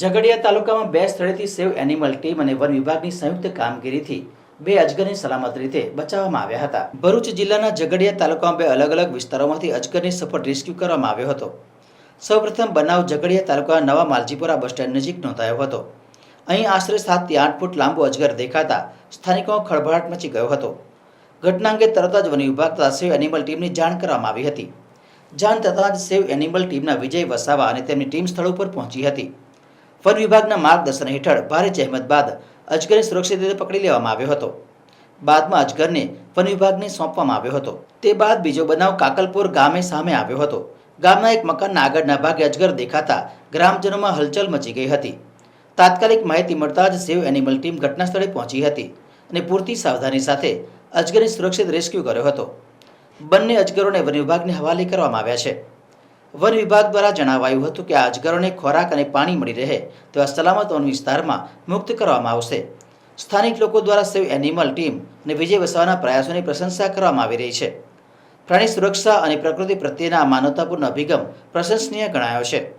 ઝઘડિયા તાલુકામાં બે સ્થળેથી સેવ એનિમલ ટીમ અને વન વિભાગની સંયુક્ત કામગીરીથી બે અજગરને સલામત રીતે બચાવવામાં આવ્યા હતા. ભરૂચ જિલ્લાના ઝઘડિયા તાલુકામાં બે અલગ અલગ વિસ્તારોમાંથી અજગરની સફળ રેસ્ક્યુ કરવામાં આવ્યો હતો. સૌપ્રથમ બનાવ ઝઘડિયા તાલુકાના નવા માલજીપુરા બસ સ્ટેન્ડ નજીક નોંધાયો હતો. અહીં આશરે સાતથી આઠ ફૂટ લાંબો અજગર દેખાતા સ્થાનિકો ખળભળાટ મચી ગયો હતો. ઘટના અંગે તરત જ વન વિભાગ તથા સેવ એનિમલ ટીમની જાણ કરવામાં આવી હતી. જાણ થતાં જ સેવ એનિમલ ટીમના વિજય વસાવા અને તેમની ટીમ સ્થળ ઉપર પહોંચી હતી. વન વિભાગના માર્ગદર્શન હેઠળ ભારે જહેમત બાદ અજગરને સુરક્ષિત રીતે પકડી લેવામાં આવ્યો હતો. બાદમાં અજગરને વન વિભાગને સોંપવામાં આવ્યો હતો. તે બાદ બીજો બનાવ કાકલપુર ગામે સામે આવ્યો હતો. ગામના એક મકાનના આગળના ભાગે અજગર દેખાતા ગ્રામજનોમાં હલચલ મચી ગઈ હતી. તાત્કાલિક માહિતી મળતા જ સેવ એનિમલ ટીમ ઘટનાસ્થળે પહોંચી હતી અને પૂરતી સાવધાની સાથે અજગરને સુરક્ષિત રેસ્ક્યુ કર્યો હતો. બંને અજગરોને વન વિભાગને હવાલે કરવામાં આવ્યા છે. વન વિભાગ દ્વારા જણાવાયું હતું કે આ અજગરોને ખોરાક અને પાણી મળી રહે તેવા સલામત વન વિસ્તારમાં મુક્ત કરવામાં આવશે. સ્થાનિક લોકો દ્વારા સેવ એનિમલ ટીમ અને વિજય વસાવાના પ્રયાસોની પ્રશંસા કરવામાં આવી રહી છે. પ્રાણી સુરક્ષા અને પ્રકૃતિ પ્રત્યેના માનવતાપૂર્ણ અભિગમ પ્રશંસનીય ગણાયો છે.